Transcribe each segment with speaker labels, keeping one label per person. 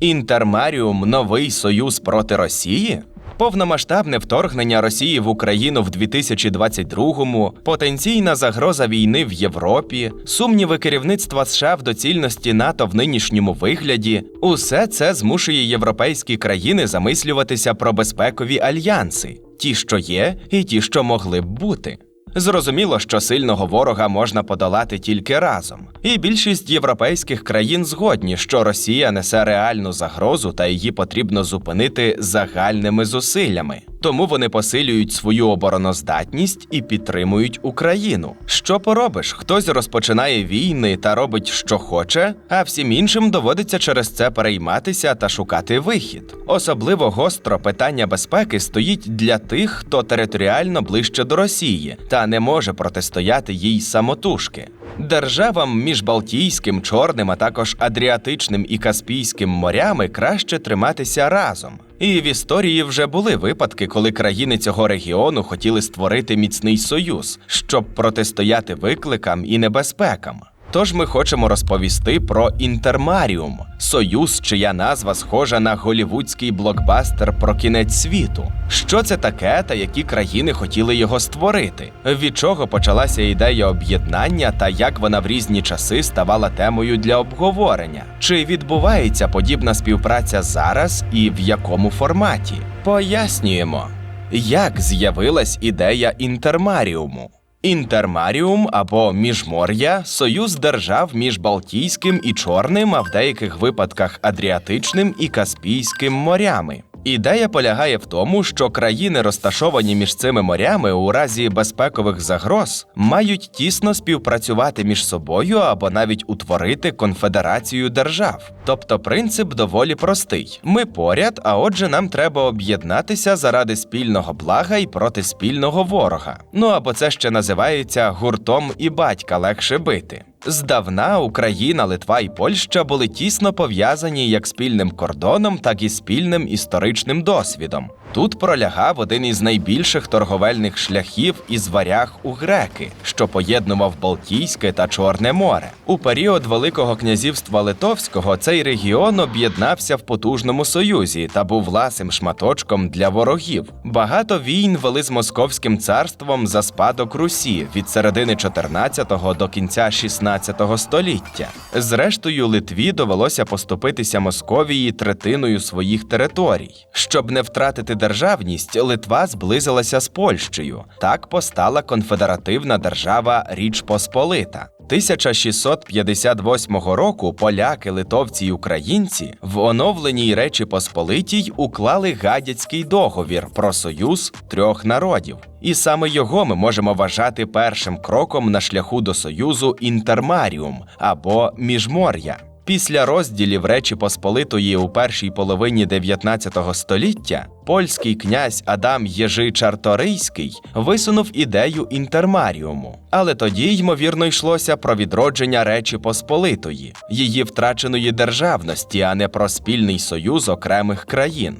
Speaker 1: Інтермаріум новий союз проти Росії? Повномасштабне вторгнення Росії в Україну в 2022-му, потенційна загроза війни в Європі, сумніви керівництва США в доцільності НАТО в нинішньому вигляді усе це змушує європейські країни замислюватися про безпекові альянси, ті, що є, і ті, що могли б бути. Зрозуміло, що сильного ворога можна подолати тільки разом, і більшість європейських країн згодні, що Росія несе реальну загрозу та її потрібно зупинити загальними зусиллями. Тому вони посилюють свою обороноздатність і підтримують Україну. Що поробиш? Хтось розпочинає війни та робить, що хоче, а всім іншим доводиться через це перейматися та шукати вихід. Особливо гостро питання безпеки стоїть для тих, хто територіально ближче до Росії та не може протистояти їй самотужки. Державам між Балтійським, Чорним, а також Адріатичним і Каспійським морями краще триматися разом. І в історії вже були випадки, коли країни цього регіону хотіли створити міцний союз, щоб протистояти викликам і небезпекам. Тож ми хочемо розповісти про Інтермаріум, союз, чия назва схожа на голівудський блокбастер про кінець світу. Що це таке та які країни хотіли його створити? Від чого почалася ідея об'єднання та як вона в різні часи ставала темою для обговорення? Чи відбувається подібна співпраця зараз і в якому форматі? Пояснюємо, як з'явилась ідея інтермаріуму. Інтермаріум або міжмор'я союз держав між Балтійським і Чорним, а в деяких випадках Адріатичним і Каспійським морями. Ідея полягає в тому, що країни, розташовані між цими морями, у разі безпекових загроз, мають тісно співпрацювати між собою або навіть утворити конфедерацію держав. Тобто принцип доволі простий: ми поряд, а отже, нам треба об'єднатися заради спільного блага і проти спільного ворога. Ну або це ще називається гуртом і батька легше бити. Здавна Україна, Литва і Польща були тісно пов'язані як спільним кордоном, так і спільним історичним досвідом. Тут пролягав один із найбільших торговельних шляхів із варяг у греки, що поєднував Балтійське та Чорне море. У період Великого князівства Литовського цей регіон об'єднався в потужному союзі та був ласим шматочком для ворогів. Багато війн вели з Московським царством за спадок Русі від середини 14-го до кінця 16-го століття. Зрештою, Литві довелося поступитися Московії третиною своїх територій, щоб не втратити державність, Литва зблизилася з Польщею. Так постала конфедеративна держава Річ Посполита. 1658 року поляки, литовці й українці в оновленій Речі Посполитій уклали гадяцький договір про союз трьох народів. І саме його ми можемо вважати першим кроком на шляху до союзу інтермаріум або міжмор'я. Після розділів Речі Посполитої у першій половині 19 століття польський князь Адам Єжи Чарторийський висунув ідею інтермаріуму, але тоді, ймовірно, йшлося про відродження Речі Посполитої, її втраченої державності, а не про спільний союз окремих країн.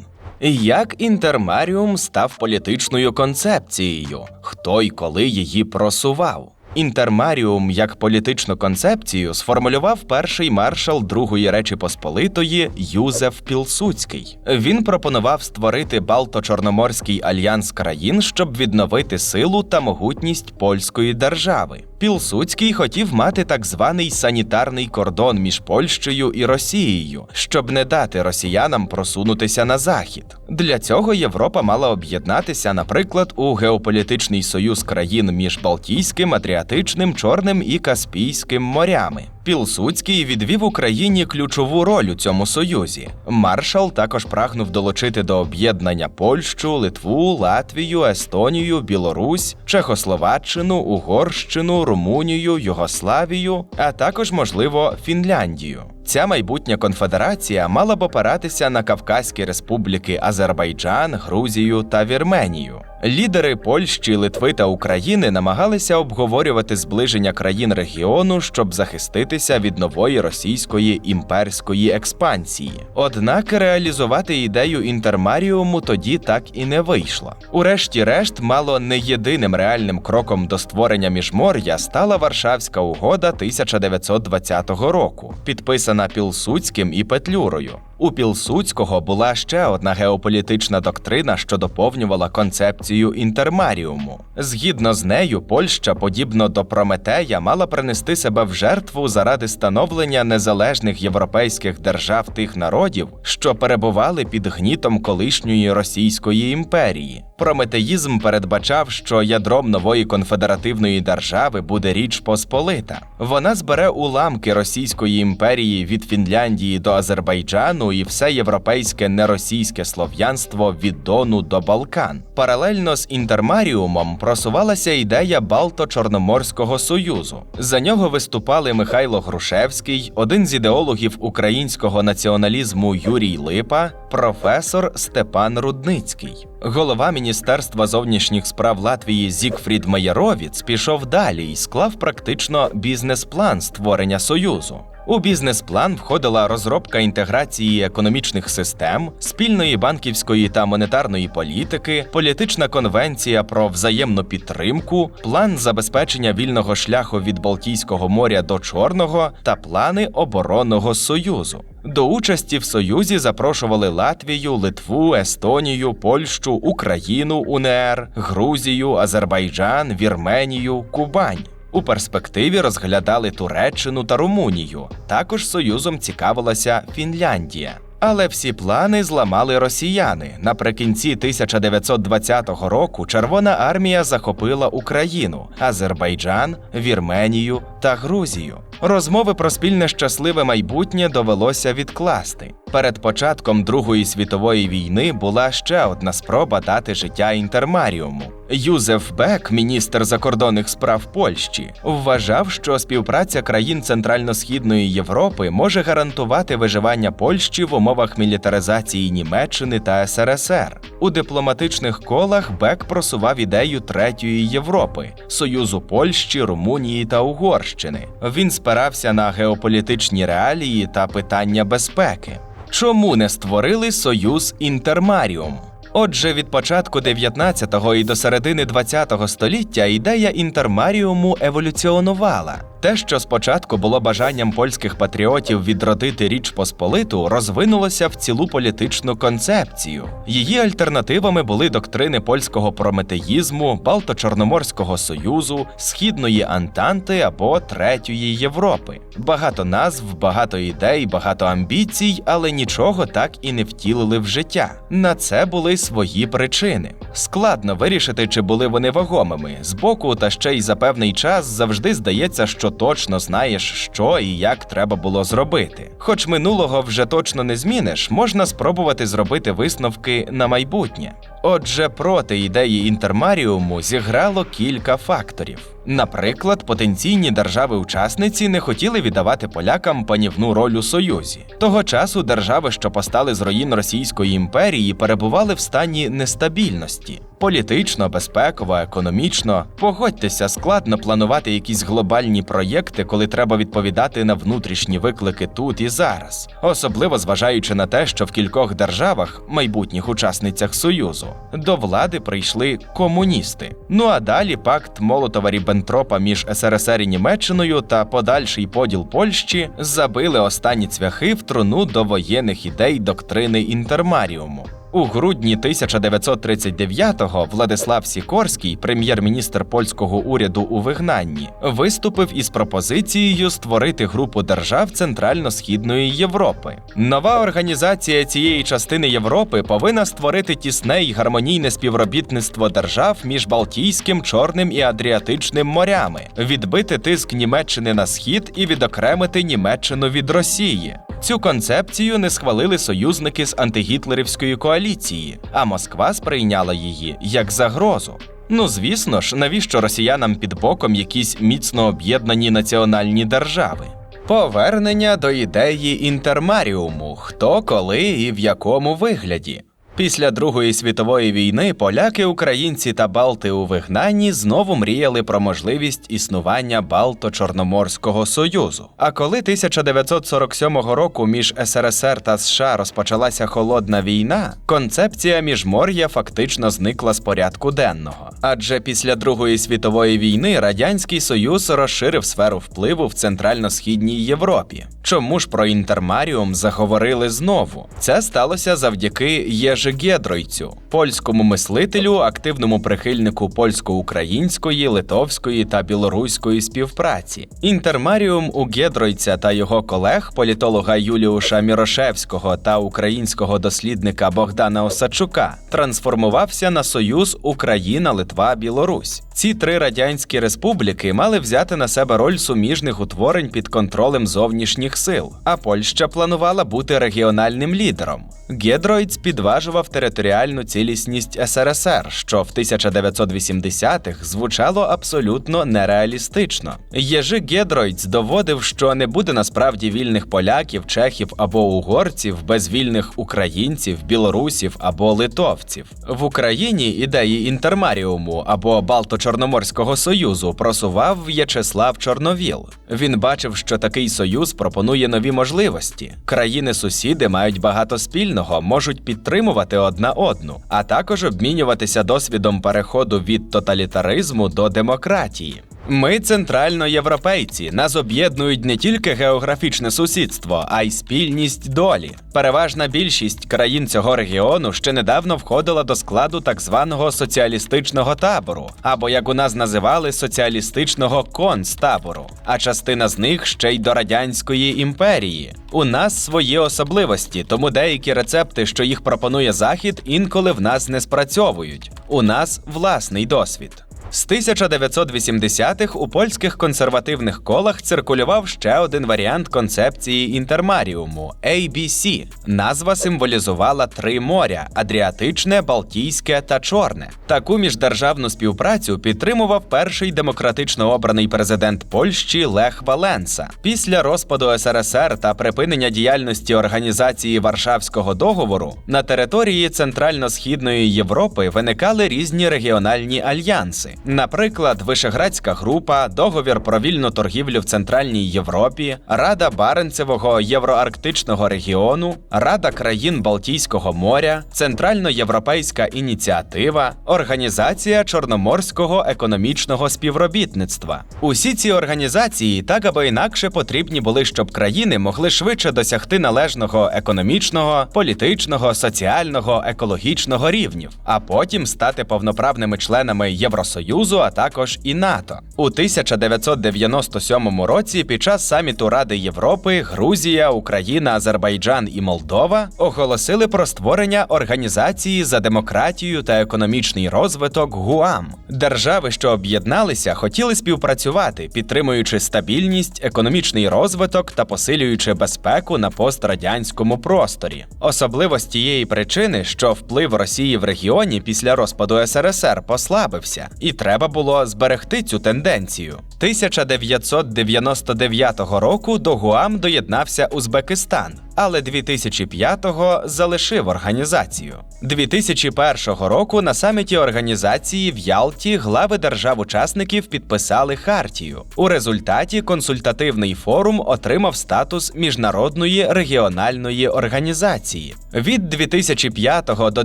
Speaker 1: Як інтермаріум став політичною концепцією, хто й коли її просував? Інтермаріум як політичну концепцію сформулював перший маршал Другої Речі Посполитої Юзеф Пілсуцький. Він пропонував створити Балто-Чорноморський альянс країн, щоб відновити силу та могутність польської держави. Пілсуцький хотів мати так званий санітарний кордон між Польщею і Росією, щоб не дати росіянам просунутися на захід. Для цього Європа мала об'єднатися, наприклад, у геополітичний союз країн між Балтійським, Адріатичним, Чорним і Каспійським морями. Пілсуцький відвів Україні ключову роль у цьому союзі. Маршал також прагнув долучити до об'єднання Польщу, Литву, Латвію, Естонію, Білорусь, Чехословаччину, Угорщину, Румунію, Югославію, а також, можливо, Фінляндію. Ця майбутня конфедерація мала б опиратися на Кавказькі республіки Азербайджан, Грузію та Вірменію. Лідери Польщі, Литви та України намагалися обговорювати зближення країн регіону, щоб захиститися від нової російської імперської експансії. Однак реалізувати ідею інтермаріуму тоді так і не вийшло. Урешті-решт, мало не єдиним реальним кроком до створення міжмор'я стала Варшавська угода 1920 року, підписана Пілсуцьким і Петлюрою. У Пілсуцького була ще одна геополітична доктрина, що доповнювала концепцію інтермаріуму. Згідно з нею, Польща, подібно до Прометея, мала принести себе в жертву заради становлення незалежних європейських держав тих народів, що перебували під гнітом колишньої Російської імперії. Прометеїзм передбачав, що ядром нової конфедеративної держави буде Річ Посполита. Вона збере уламки Російської імперії від Фінляндії до Азербайджану і все європейське неросійське слов'янство від Дону до Балкан. Паралельно з інтермаріумом просувалася ідея Балто-Чорноморського союзу. За нього виступали Михайло Грушевський, один з ідеологів українського націоналізму Юрій Липа, професор Степан Рудницький. Голова Міністерства зовнішніх справ Латвії Зігфрід Майєровіц пішов далі і склав практично бізнес-план створення союзу. У бізнес-план входила розробка інтеграції економічних систем, спільної банківської та монетарної політики, політична конвенція про взаємну підтримку, план забезпечення вільного шляху від Балтійського моря до Чорного та плани оборонного союзу. До участі в союзі запрошували Латвію, Литву, Естонію, Польщу, Україну, УНР, Грузію, Азербайджан, Вірменію, Кубань. У перспективі розглядали Туреччину та Румунію. Також союзом цікавилася Фінляндія. Але всі плани зламали росіяни. Наприкінці 1920 року Червона армія захопила Україну, Азербайджан, Вірменію та Грузію. Розмови про спільне щасливе майбутнє довелося відкласти. Перед початком Другої світової війни була ще одна спроба дати життя інтермаріуму. Юзеф Бек, міністр закордонних справ Польщі, вважав, що співпраця країн Центрально-східної Європи може гарантувати виживання Польщі в умовах мілітаризації Німеччини та СРСР. У дипломатичних колах Бек просував ідею третьої Європи союзу Польщі, Румунії та Угорщини. Він спирався на геополітичні реалії та питання безпеки. Чому не створили союз Інтермаріум? Отже, від початку 19-го і до середини 20-го століття ідея інтермаріуму еволюціонувала. Те, що спочатку було бажанням польських патріотів відродити Річ Посполиту, розвинулося в цілу політичну концепцію. Її альтернативами були доктрини польського прометеїзму, Балто-Чорноморського союзу, Східної Антанти або Третьої Європи. Багато назв, багато ідей, багато амбіцій, але нічого так і не втілили в життя. На це були свої причини. Складно вирішити, чи були вони вагомими. Збоку та ще й за певний час завжди здається, що точно знаєш, що і як треба було зробити. Хоч минулого вже точно не зміниш, можна спробувати зробити висновки на майбутнє. Отже, проти ідеї інтермаріуму зіграло кілька факторів. Наприклад, потенційні держави-учасниці не хотіли віддавати полякам панівну роль у Союзі. Того часу держави, що постали з руїн Російської імперії, перебували в стані нестабільності. Політично, безпеково, економічно. Погодьтеся, складно планувати якісь глобальні проєкти, коли треба відповідати на внутрішні виклики тут і зараз, особливо зважаючи на те, що в кількох державах, майбутніх учасницях Союзу, до влади прийшли комуністи. Ну а далі пакт Молотова Ріббентропа між СРСР і Німеччиною та подальший поділ Польщі забили останні цвяхи в труну до воєнних ідей доктрини інтермаріуму. У грудні 1939-го Владислав Сікорський, прем'єр-міністр польського уряду у вигнанні, виступив із пропозицією створити групу держав Центрально-східної Європи. Нова організація цієї частини Європи повинна створити тісне й гармонійне співробітництво держав між Балтійським, Чорним і Адріатичним морями, відбити тиск Німеччини на схід і відокремити Німеччину від Росії. Цю концепцію не схвалили союзники з антигітлерівської коаліції, а Москва сприйняла її як загрозу. Ну звісно ж, навіщо росіянам під боком якісь міцно об'єднані національні держави? Повернення до ідеї інтермаріуму: хто, коли і в якому вигляді. Після Другої світової війни поляки, українці та Балти у вигнанні знову мріяли про можливість існування Балто-Чорноморського союзу. А коли 1947 року між СРСР та США розпочалася холодна війна, концепція міжмор'я фактично зникла з порядку денного. Адже після Другої світової війни Радянський Союз розширив сферу впливу в центрально-східній Європі. Чому ж про інтермаріум заговорили знову? Це сталося завдяки Єжи Гєдройцю, польському мислителю, активному прихильнику польсько-української, литовської та білоруської співпраці. Інтермаріум у Гєдройця та його колег, політолога Юліуша Мірошевського та українського дослідника Богдана Осадчука, трансформувався на союз Україна, Литва, Білорусь. Ці три радянські республіки мали взяти на себе роль суміжних утворень під контролем зовнішніх сил, а Польща планувала бути регіональним лідером. Гедройц підважував територіальну цілісність СРСР, що в 1980-х звучало абсолютно нереалістично. Єжи Гедройц доводив, що не буде насправді вільних поляків, чехів або угорців без вільних українців, білорусів або литовців. В Україні ідеї інтермаріуму або Балто-Чорноморського союзу просував В'ячеслав Чорновіл. Він бачив, що такий союз пропонує нові можливості. Країни-сусіди мають багато спільного, можуть підтримувати одна одну, а також обмінюватися досвідом переходу від тоталітаризму до демократії. Ми центральноєвропейці. Нас об'єднують не тільки географічне сусідство, а й спільність долі. Переважна більшість країн цього регіону ще недавно входила до складу так званого соціалістичного табору, або як у нас називали соціалістичного концтабору, а частина з них ще й до радянської імперії. У нас свої особливості, тому деякі рецепти, що їх пропонує Захід, інколи в нас не спрацьовують. У нас власний досвід. З 1980-х у польських консервативних колах циркулював ще один варіант концепції інтермаріуму ABC. Назва символізувала три моря: Адріатичне, Балтійське та Чорне. Таку міждержавну співпрацю підтримував перший демократично обраний президент Польщі Лех Валенса. Після розпаду СРСР та припинення діяльності організації Варшавського договору на території Центрально-східної Європи виникали різні регіональні альянси. Наприклад, Вишеградська група, договір про вільну торгівлю в Центральній Європі, Рада Баренцевого євроарктичного регіону, Рада країн Балтійського моря, Центральноєвропейська ініціатива, Організація Чорноморського економічного співробітництва. Усі ці організації так або інакше потрібні були, щоб країни могли швидше досягти належного економічного, політичного, соціального, екологічного рівнів, а потім стати повноправними членами Євросоюзу, а також і НАТО. У 1997 році під час саміту Ради Європи Грузія, Україна, Азербайджан і Молдова оголосили про створення організації за демократію та економічний розвиток ГУАМ. Держави, що об'єдналися, хотіли співпрацювати, підтримуючи стабільність, економічний розвиток та посилюючи безпеку на пострадянському просторі. Особливо з тієї причини, що вплив Росії в регіоні після розпаду СРСР послабився, і треба було зберегти цю тенденцію. 1999 року до ГУАМ доєднався Узбекистан, але 2005-го залишив організацію. 2001 року на саміті організації в Ялті глави держав-учасників підписали хартію. У результаті консультативний форум отримав статус міжнародної регіональної організації. Від 2005 до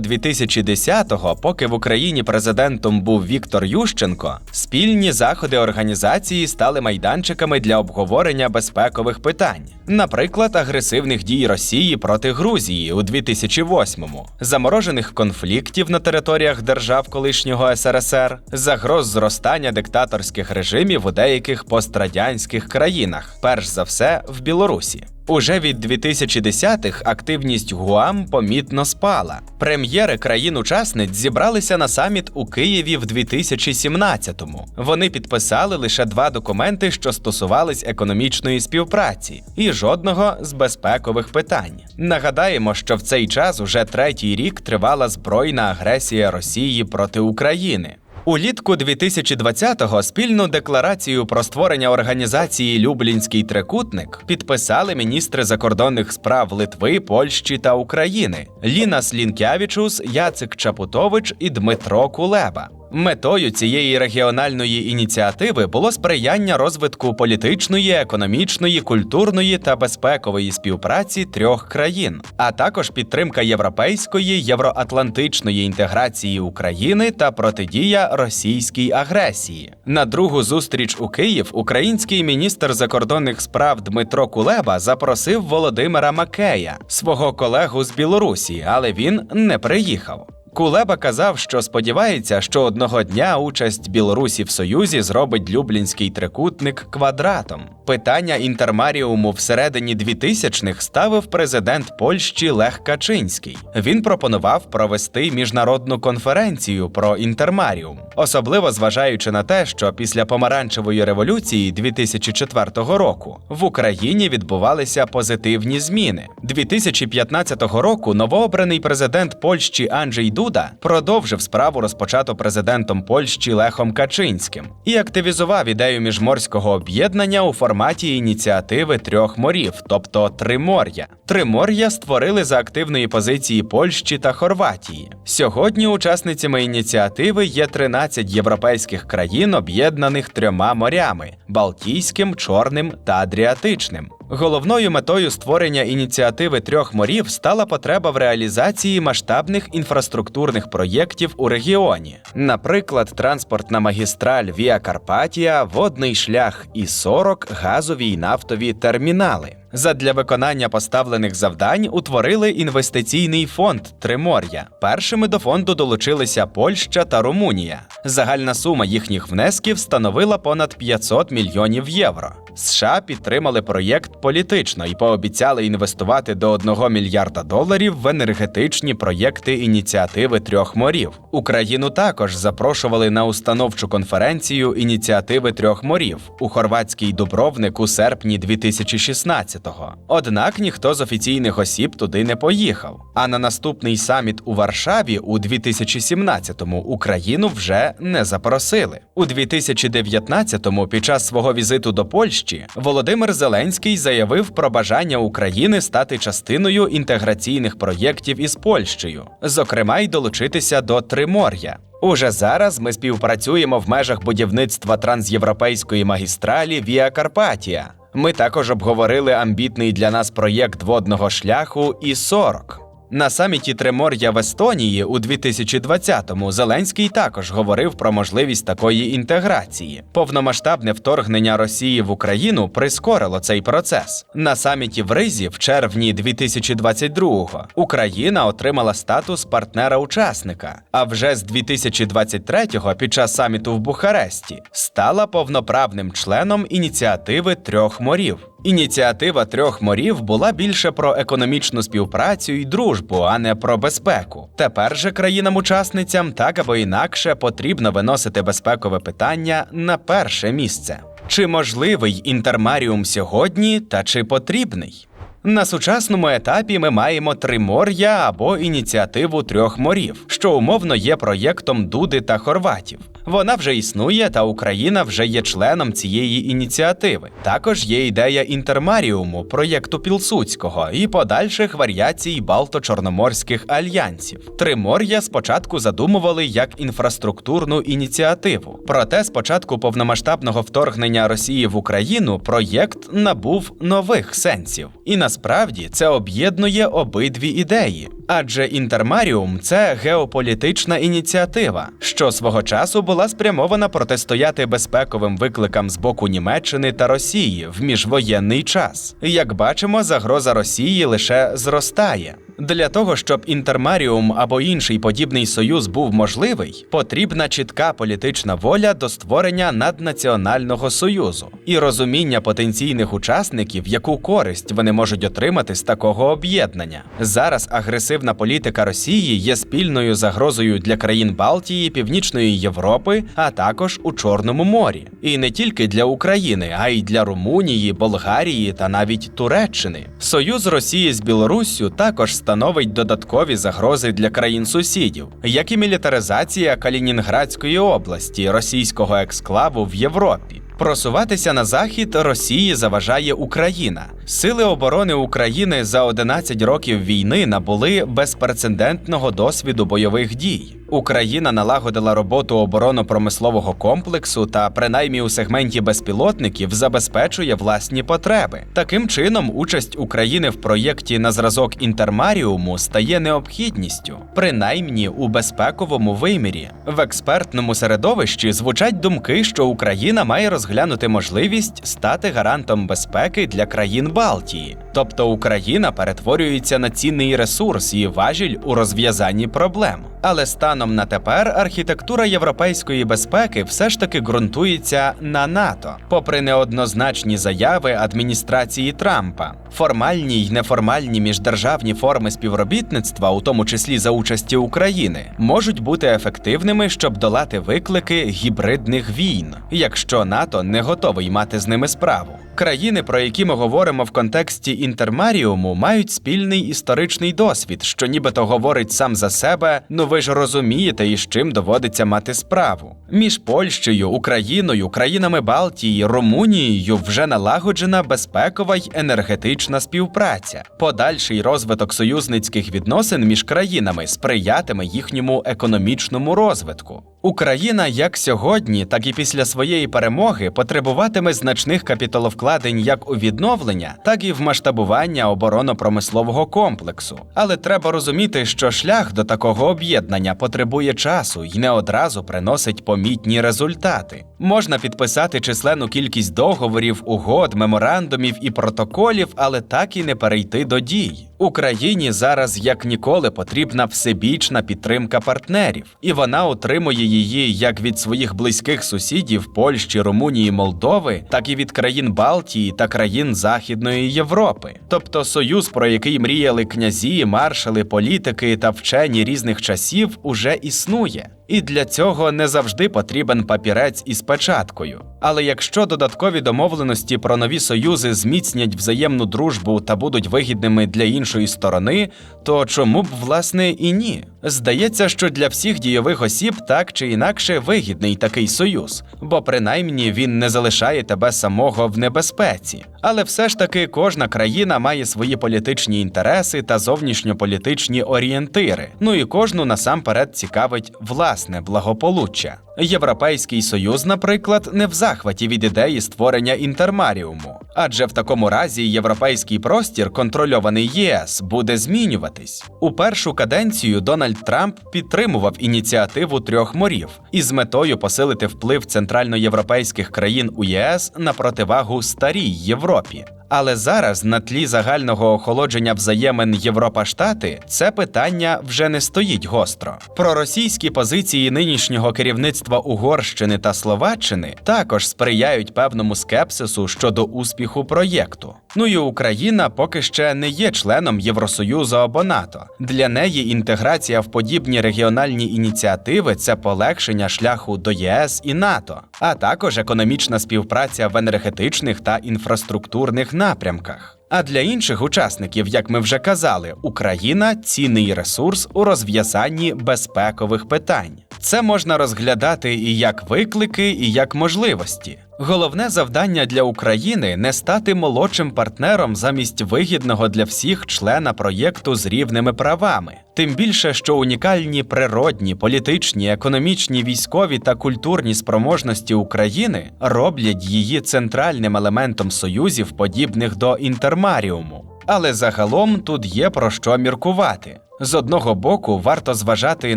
Speaker 1: 2010, поки в Україні президентом був Віктор Ющенко, спільні заходи організації стали майданчиками для обговорення безпекових питань, наприклад, агресивних дій Росії проти Грузії у 2008-му, заморожених конфліктів на територіях держав колишнього СРСР, загроз зростання диктаторських режимів у деяких пострадянських країнах, перш за все в Білорусі. Уже від 2010-х активність ГУАМ помітно спала. Прем'єри країн-учасниць зібралися на саміт у Києві в 2017-му. Вони підписали лише два документи, що стосувались економічної співпраці, і жодного з безпекових питань. Нагадаємо, що в цей час уже третій рік тривала збройна агресія Росії проти України. Улітку 2020-го спільну декларацію про створення організації Люблінський трикутник підписали міністри закордонних справ Литви, Польщі та України Лінас Лінкявічус, Яцик Чапутович і Дмитро Кулеба. Метою цієї регіональної ініціативи було сприяння розвитку політичної, економічної, культурної та безпекової співпраці трьох країн, а також підтримка європейської євроатлантичної інтеграції України та протидія російській агресії. На другу зустріч у Київ український міністр закордонних справ Дмитро Кулеба запросив Володимира Макея, свого колегу з Білорусі, але він не приїхав. Кулеба казав, що сподівається, що одного дня участь Білорусі в Союзі зробить Люблінський трикутник квадратом. Питання інтермаріуму всередині 2000-х ставив президент Польщі Лех Качинський. Він пропонував провести міжнародну конференцію про інтермаріум, особливо зважаючи на те, що після помаранчевої революції 2004 року в Україні відбувалися позитивні зміни. 2015 року новообраний президент Польщі Анджей Дуда продовжив справу розпочату президентом Польщі Лехом Качинським і активізував ідею міжморського об'єднання у форматі ініціативи трьох морів, тобто Тримор'я. Тримор'я створили за активної позиції Польщі та Хорватії. Сьогодні учасницями ініціативи є 13 європейських країн, об'єднаних трьома морями Балтійським, Чорним та Адріатичним. Головною метою створення ініціативи трьох морів стала потреба в реалізації масштабних інфраструктурних проєктів у регіоні, наприклад, транспортна магістраль Віа Карпатія, водний шлях і 40 газові й нафтові термінали. Задля виконання поставлених завдань утворили інвестиційний фонд Тримор'я. Першими до фонду долучилися Польща та Румунія. Загальна сума їхніх внесків становила понад 500 мільйонів євро. США підтримали проєкт політично і пообіцяли інвестувати до 1 мільярда доларів в енергетичні проєкти ініціативи трьох морів. Україну також запрошували на установчу конференцію ініціативи трьох морів у хорватський Дубровник у серпні 2016-го. Однак ніхто з офіційних осіб туди не поїхав. А на наступний саміт у Варшаві у 2017-му Україну вже не запросили. У 2019-му під час свого візиту до Польщі Володимир Зеленський заявив про бажання України стати частиною інтеграційних проєктів із Польщею, зокрема й долучитися до Тримор'я. Уже зараз ми співпрацюємо в межах будівництва трансєвропейської магістралі Віа Карпатія. Ми також обговорили амбітний для нас проєкт водного шляху і 40 на саміті Тримор'я в Естонії у 2020-му Зеленський також говорив про можливість такої інтеграції. Повномасштабне вторгнення Росії в Україну прискорило цей процес. На саміті в Ризі в червні 2022-го Україна отримала статус партнера-учасника. А вже з 2023-го під час саміту в Бухаресті стала повноправним членом ініціативи трьох морів. Ініціатива трьох морів була більше про економічну співпрацю і дружбу, а не про безпеку. Тепер же країнам-учасницям так або інакше потрібно виносити безпекове питання на перше місце. Чи можливий інтермаріум сьогодні та чи потрібний? На сучасному етапі ми маємо Тримор'я або ініціативу трьох морів, що умовно є проєктом Дуди та Хорватів. Вона вже існує, та Україна вже є членом цієї ініціативи. Також є ідея інтермаріуму, проєкту Пілсуцького і подальших варіацій Балто-Чорноморських альянсів. Тримор'я спочатку задумували як інфраструктурну ініціативу. Проте з початку повномасштабного вторгнення Росії в Україну проєкт набув нових сенсів. І насправді це об'єднує обидві ідеї. Адже інтермаріум це геополітична ініціатива, що свого часу була спрямована протистояти безпековим викликам з боку Німеччини та Росії в міжвоєнний час. Як бачимо, загроза Росії лише зростає. Для того, щоб інтермаріум або інший подібний союз був можливий, потрібна чітка політична воля до створення наднаціонального союзу і розуміння потенційних учасників, яку користь вони можуть отримати з такого об'єднання. Зараз агресивна політика Росії є спільною загрозою для країн Балтії, Північної Європи, а також у Чорному морі, і не тільки для України, а й для Румунії, Болгарії та навіть Туреччини. Союз Росії з Білоруссю також становить додаткові загрози для країн сусідів, як і мілітаризація Калінінградської області, російського ексклаву в Європі. Просуватися на захід Росії заважає Україна. Сили оборони України за 11 років війни набули безпрецедентного досвіду бойових дій. Україна налагодила роботу оборонно-промислового комплексу та, принаймні у сегменті безпілотників, забезпечує власні потреби. Таким чином, участь України в проєкті на зразок інтермаріуму стає необхідністю, принаймні у безпековому вимірі. В експертному середовищі звучать думки, що Україна має розглянути можливість стати гарантом безпеки для країн Балтії, тобто Україна перетворюється на цінний ресурс і важіль у розв'язанні проблем. Але станом на тепер архітектура європейської безпеки все ж таки ґрунтується на НАТО, попри неоднозначні заяви адміністрації Трампа. Формальні й неформальні міждержавні форми співробітництва, у тому числі за участі України, можуть бути ефективними, щоб долати виклики гібридних війн, якщо НАТО не готовий мати з ними справу. Країни, про які ми говоримо в контексті інтермаріуму, мають спільний історичний досвід, що нібито говорить сам за себе. Ну ви ж розумієте, із чим доводиться мати справу. Між Польщею, Україною, країнами Балтії, Румунією вже налагоджена безпекова й енергетична співпраця. Подальший розвиток союзницьких відносин між країнами сприятиме їхньому економічному розвитку. Україна як сьогодні, так і після своєї перемоги потребуватиме значних капіталовкладень як у відновлення, так і в масштабування оборонно-промислового комплексу. Але треба розуміти, що шлях до такого об'єднання потребує часу і не одразу приносить помітні результати. Можна підписати численну кількість договорів, угод, меморандумів і протоколів, але так і не перейти до дій. Україні зараз як ніколи потрібна всебічна підтримка партнерів, і вона отримує її як від своїх близьких сусідів Польщі, Румунії, Молдови, так і від країн Балтії та країн Західної Європи, тобто союз, про який мріяли князі, маршали, політики та вчені різних часів, уже існує. І для цього не завжди потрібен папірець із печаткою. Але якщо додаткові домовленості про нові союзи зміцнять взаємну дружбу та будуть вигідними для іншої сторони, то чому б власне і ні? Здається, що для всіх дійових осіб так чи інакше вигідний такий союз, бо принаймні він не залишає тебе самого в небезпеці. Але все ж таки кожна країна має свої політичні інтереси та зовнішньополітичні орієнтири. Ну і кожну насамперед цікавить власне благополуччя. Європейський союз, наприклад, не в захваті від ідеї створення інтермаріуму, адже в такому разі європейський простір, контрольований ЄС, буде змінюватись. У першу каденцію Дональд Трамп підтримував ініціативу трьох морів із метою посилити вплив центральноєвропейських країн у ЄС на противагу старій Європі. Але зараз на тлі загального охолодження взаємин Європа-Штати це питання вже не стоїть гостро. Проросійські позиції нинішнього керівництва Угорщини та Словаччини також сприяють певному скепсису щодо успіху проєкту. Ну і Україна поки ще не є членом Євросоюзу або НАТО. Для неї інтеграція в подібні регіональні ініціативи це полегшення шляху до ЄС і НАТО, а також економічна співпраця в енергетичних та інфраструктурних напрямках. А для інших учасників, як ми вже казали, Україна цінний ресурс у розв'язанні безпекових питань. Це можна розглядати і як виклики, і як можливості. Головне завдання для України не стати молодшим партнером замість вигідного для всіх члена проєкту з рівними правами. Тим більше, що унікальні природні, політичні, економічні, військові та культурні спроможності України роблять її центральним елементом союзів, подібних до інтермаріуму. Але загалом тут є про що міркувати. З одного боку, варто зважати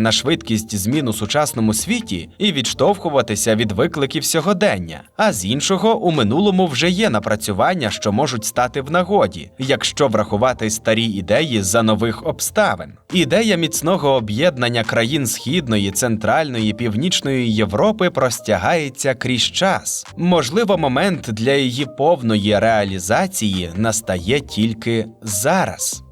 Speaker 1: на швидкість змін у сучасному світі і відштовхуватися від викликів сьогодення. А з іншого, у минулому вже є напрацювання, що можуть стати в нагоді, якщо врахувати старі ідеї за нових обставин. Ідея міцного об'єднання країн Східної, Центральної, Північної Європи простягається крізь час. Можливо, момент для її повної реалізації настає тільки зараз.